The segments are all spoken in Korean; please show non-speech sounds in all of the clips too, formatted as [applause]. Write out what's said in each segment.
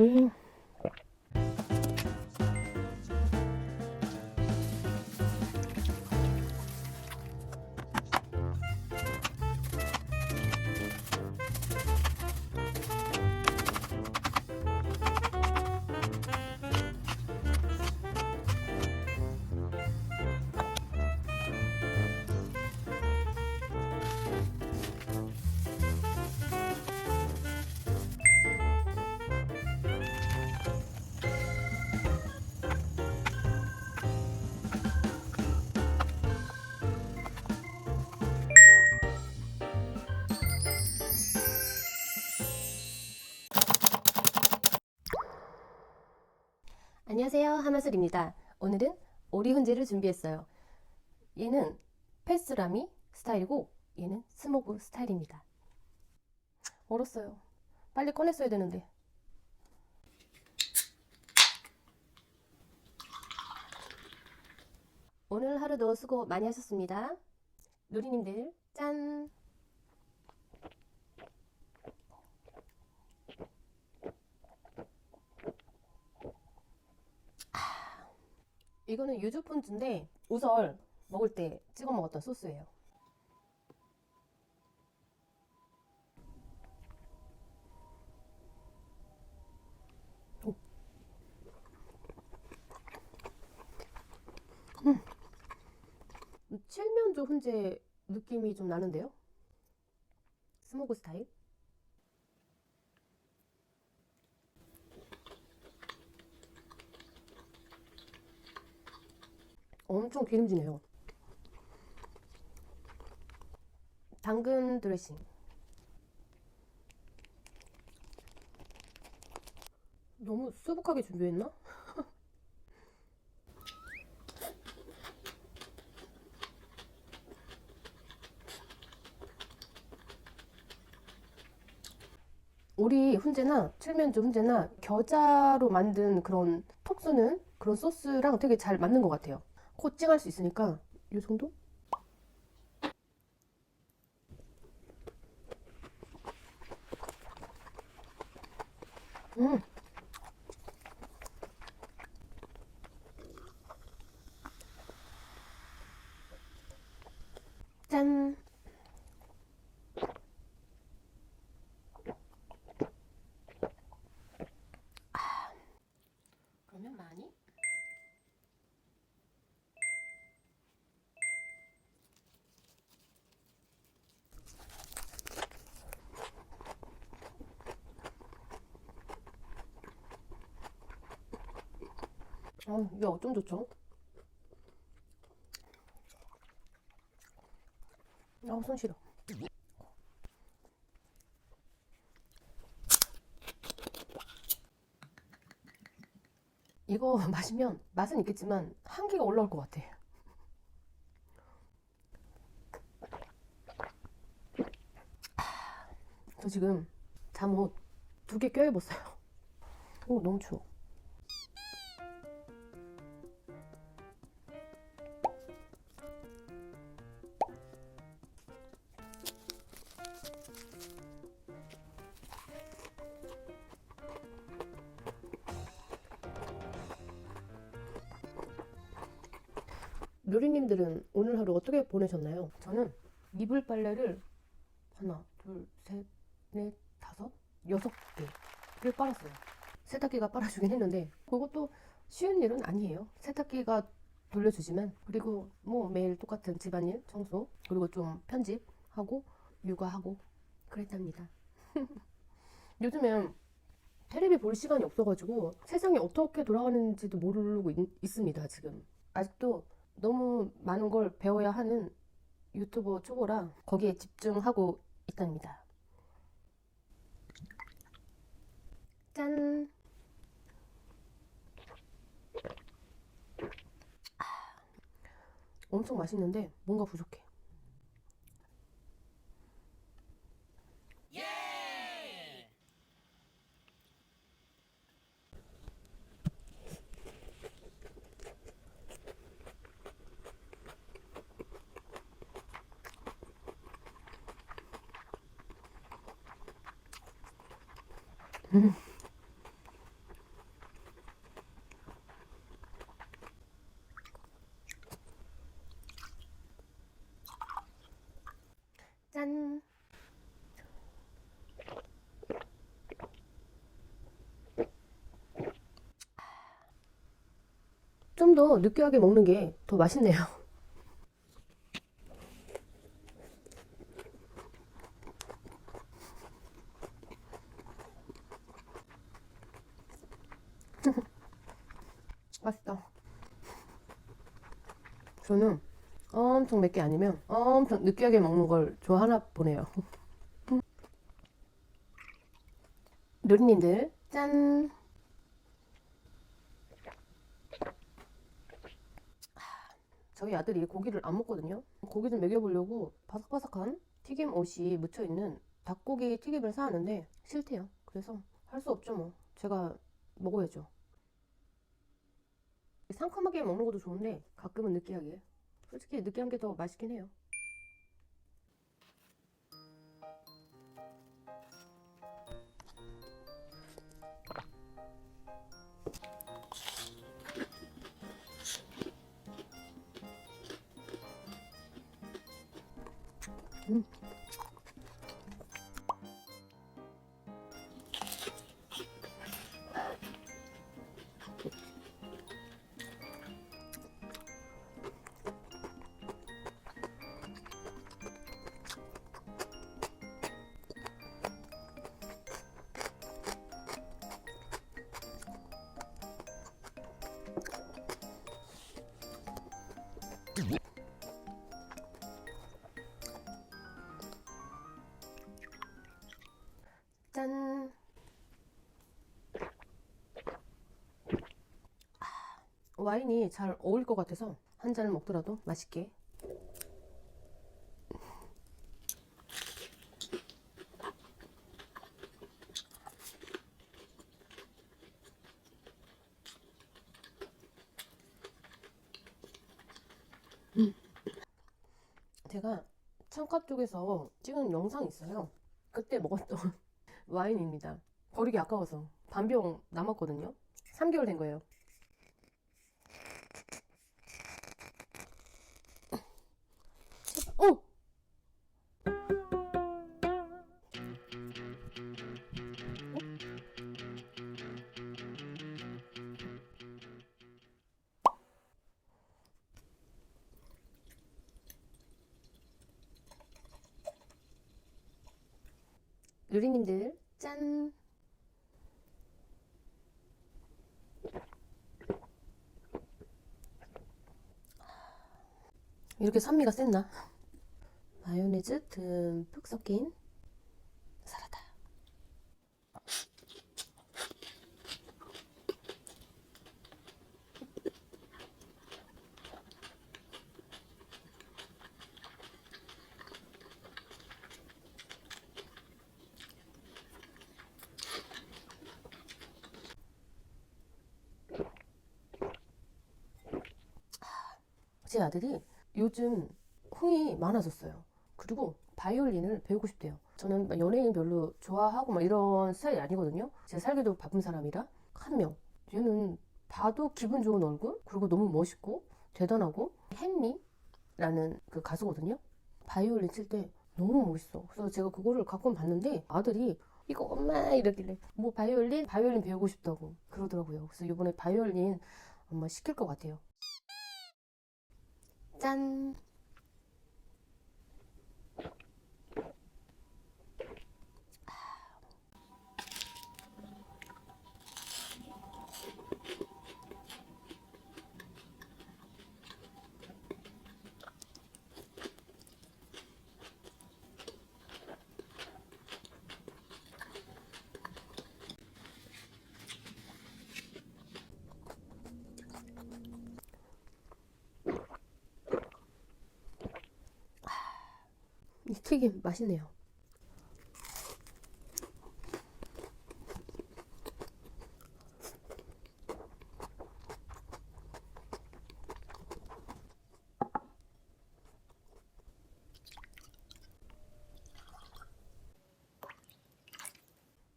음. 안녕하세요. 하마슬입니다. 오늘은 오리 훈제를 준비했어요. 얘는 패스라미 스타일이고 얘는 스모그 스타일입니다. 얼었어요. 빨리 꺼냈어야 되는데. 오늘 하루도 수고 많이 하셨습니다. 누리님들 짠 이거는 유주 폰즈인데 우설 먹을 때 찍어 먹었던 소스예요. 오. 음. 칠면조 훈제 느낌이 좀 나는데요? 스모그 스타일? 엄청 기름지네요. 당근 드레싱. 너무 수북하게 준비했나? [laughs] 우리 훈제나 칠면조 훈제나 겨자로 만든 그런 톡 쏘는 그런 소스랑 되게 잘 맞는 것 같아요. 코칭할 수 있으니까 이 정도? 음. 짠. 아. 그러면 많이? 어, 이게 어쩜 좋죠? 아, 손 시려. 이거 [laughs] 마시면 맛은 있겠지만 한기가 올라올 것 같아. 저 지금 잠옷 두 개 껴입었어요. 오, 너무 추워. 누리님들은 오늘 하루 어떻게 보내셨나요? 저는 이불 빨래를 하나, 둘, 셋, 넷, 다섯, 여섯 개를 빨았어요. 세탁기가 빨아주긴 했는데 그것도 쉬운 일은 아니에요. 세탁기가 돌려주지만 그리고 뭐 매일 똑같은 집안일 청소 그리고 좀 편집하고 육아하고 그랬답니다. [laughs] 요즘엔 테레비 볼 시간이 없어가지고 세상이 어떻게 돌아가는지도 모르고 있, 있습니다 지금 아직도 너무 많은 걸 배워야 하는 유튜버 초보라 거기에 집중하고 있답니다. 짠! 아, 엄청 맛있는데 뭔가 부족해. [laughs] 짠. 좀 더 느끼하게 먹는 게 더 맛있네요. 엄청 맵게 아니면 엄청 느끼하게 먹는 걸 좋아하나 보네요. 누리님들 짠! 저희 아들이 고기를 안 먹거든요. 고기 좀 먹여보려고 바삭바삭한 튀김 옷이 묻혀있는 닭고기 튀김을 사왔는데 싫대요. 그래서 할 수 없죠 뭐. 제가 먹어야죠. 상큼하게 먹는 것도 좋은데 가끔은 느끼하게. 솔직히 느끼한 게 더 맛있긴 해요. 음. 와인이 잘 어울릴 것 같아서 한 잔을 먹더라도 맛있게. 음. 제가 창가 쪽에서 찍은 영상이 있어요. 그때 먹었던 [laughs] 와인입니다. 버리기 아까워서 반병 남았거든요. 3개월 된 거예요. 유리님들 짠! 이렇게 산미가 셌나? 마요네즈 듬뿍 섞인 제 아들이 요즘 흥이 많아졌어요. 그리고 바이올린을 배우고 싶대요. 저는 막 연예인 별로 좋아하고 막 이런 스타일이 아니거든요. 제가 살기도 바쁜 사람이라 한 명. 얘는 봐도 기분 좋은 얼굴, 그리고 너무 멋있고 대단하고 헨리라는 그 가수거든요. 바이올린 칠 때 너무 멋있어. 그래서 제가 그거를 가끔 봤는데 아들이 이거 엄마 이러길래 뭐 바이올린 바이올린 배우고 싶다고 그러더라고요. 그래서 이번에 바이올린 엄마 시킬 것 같아요. 짠. 이 튀김 맛있네요.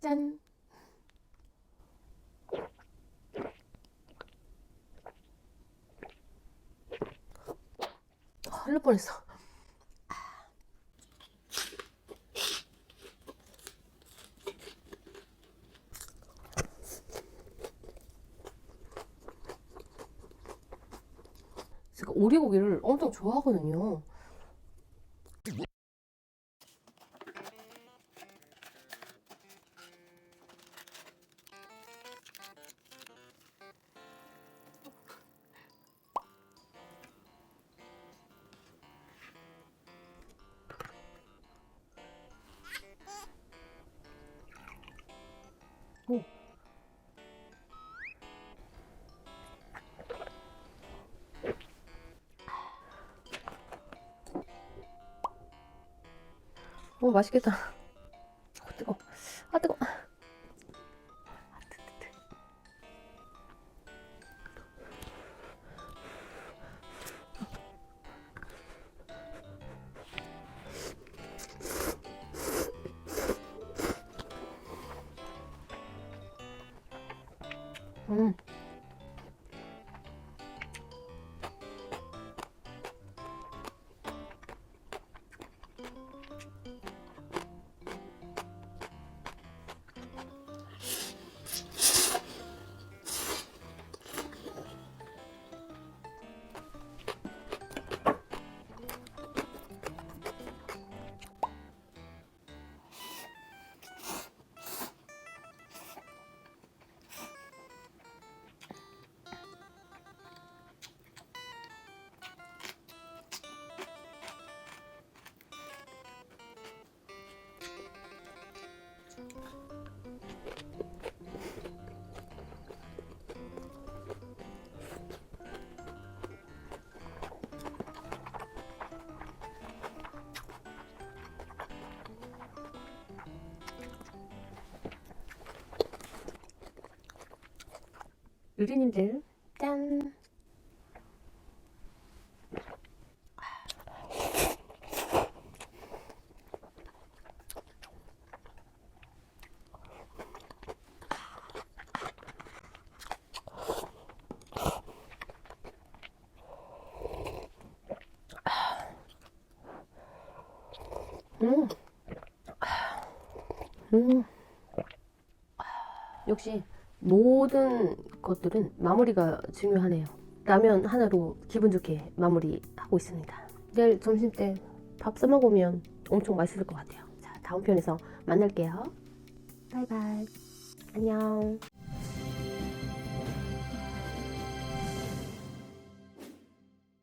짠. 아, 흘릴 뻔했어. 오리고기를 엄청 좋아하거든요. 오 맛있겠다. 유리님들 짠. 음. 음. 역시 모든 것들은 마무리가 중요하네요. 라면 하나로 기분 좋게 마무리하고 있습니다. 내일 점심 때 밥 싸 먹으면 엄청 맛있을 것 같아요. 자, 다음 편에서 만날게요. 바이바이. 안녕.